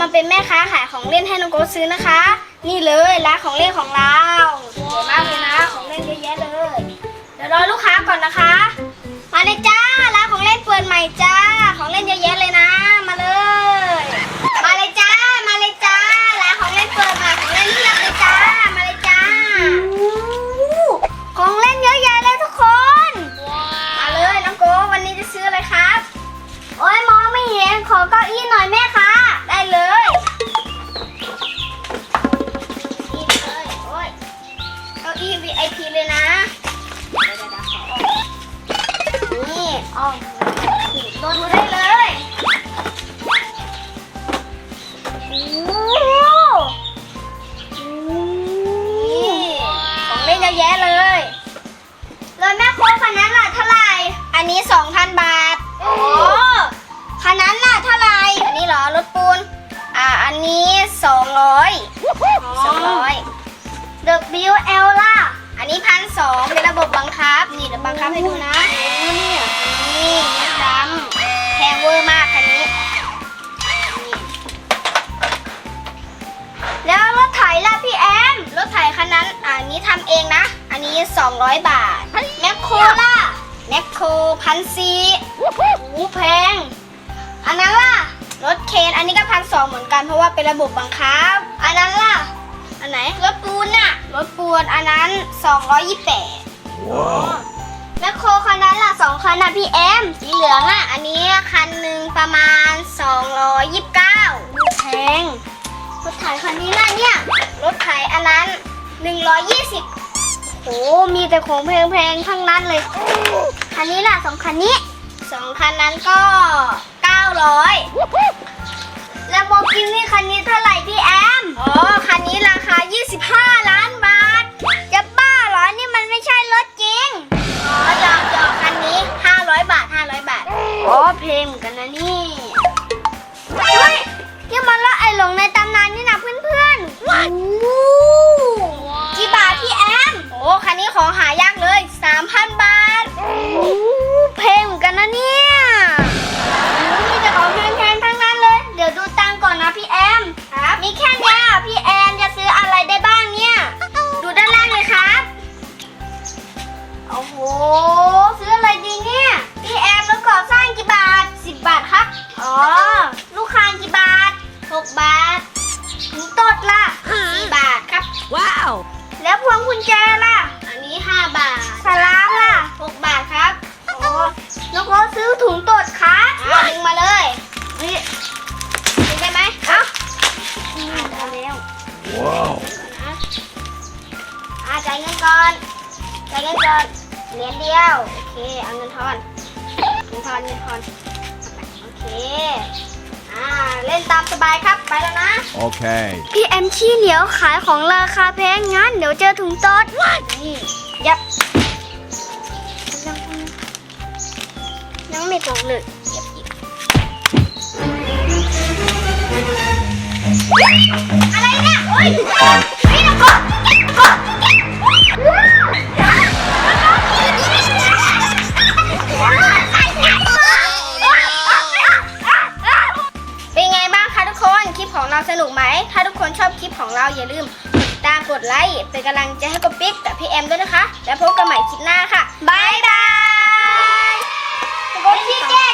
มาเป็นแม่ค้าขายของเล่นให้น้องโกซื้อนะคะ นี่เลยร้านของเล่นของเราสวยมากเลยนะ ของเล่นเยอะแยะเลย เดี๋ยวรอลูกค้าก่อนนะคะ มาเลยจ้าร้านของเล่นเปิดใหม่จ้า ของเล่นเยอะแยะเลยนะ มาเลย มาเลยจ้า มาเลยจ้าร้านของเล่นเปิดใหม่ของเล่นเพียบเลยจ้า มาเลยจ้า ของเล่นเยอะแยะเลยทุกคน มาเลยน้องโกวันนี้จะซื้ออะไรครับ โอ้ยมองไม่เห็นขอเก้าอี้หน่อยแม่คะ ได้เลยนี่เลยโอ้ยเก้าอี้ VIP เลยนะเดี๋ยวเดี๋ยวเดี๋ยวขอออกนี่อ๋อนี่โดนดูได้เลยโอ้โหนี่ของเล่นเยอะแยะเลยรถแม่โค้งคันนั้นล่ะเท่าไหร่ อันนี้ 2,000 บาท โอ้ 200 The BL ล่ะอันนี้พันสองเป็นระบบบังคับ นี่เดี๋ยวบังคับให้ดูนะโอ้เนี่ยนี่นี่ดำแพงเวอร์มากคันนี้ แล้วรถไถล่ะพี่แอม รถไถคันนั้น อันนี้ทำเองนะ อันนี้ 200 บาท แมคโครล่ะแมคโครพันสี่โอ้โหแพง อันนั้นล่ะ รถเคนอันนี้ก็พันสองเหมือนกันเพราะว่าเป็นระบบบังคับ อันนั้นล่ะ อันไหนรถปูนน่ะรถปูนอันนั้น 228ว้าวแมคโครคันนั้นล่ะสองคันน่ะพี่แอมสีเหลืองอะ อันนี้คันหนึ่งประมาณ 229แพงรถไถคันนี้ล่ะเนี่ย รถไถอันนั้น 120โอ้มีแต่ของแพงๆทั้งนั้นเลยคันนี้ล่ะสองคันนี้สองคันนั้นก็ 900 แล้วโบกินี่คันนี้เท่าไหร่พี่แอม อ๋อ คันนี้ราคา 25 ล้านบาท จะบ้าเหรอ นี่มันไม่ใช่รถจริง อ๋อหยอกหยอกคันนี้ 500 บาท 500 บาท อ๋อเพลงเหมือนกันนะนี่เฮ้ย ถุงตดครับดึงมาเลยนี่ดึงได้ไหมเอ้าอ่าได้แล้วว้าวนะอ่าจ่ายเงินก่อนจ่ายเงินก่อนเหรียญเดียวโอเคเอาเงินทอนเงินทอนเงินทอนโอเคอ่าเล่นตามสบายครับไปแล้วนะโอเคพี่แอมชี้เหนียวขายของราคาแพงงั้นเดี๋ยวเจอถุงตดนี่ยับ ไม่ตกเลยอะไรเนี่ยโอ้ยพี่นกกเป็นไงบ้างคะทุกคน คลิปของเราสนุกไหม ถ้าทุกคนชอบคลิปของเราอย่าลืมติดตามกดไลค์ เป็นกำลังใจให้กับปิ๊กกับพี่แอมด้วยนะคะ แล้วพบกันใหม่คลิปหน้าค่ะ บ๊ายบาย What is it?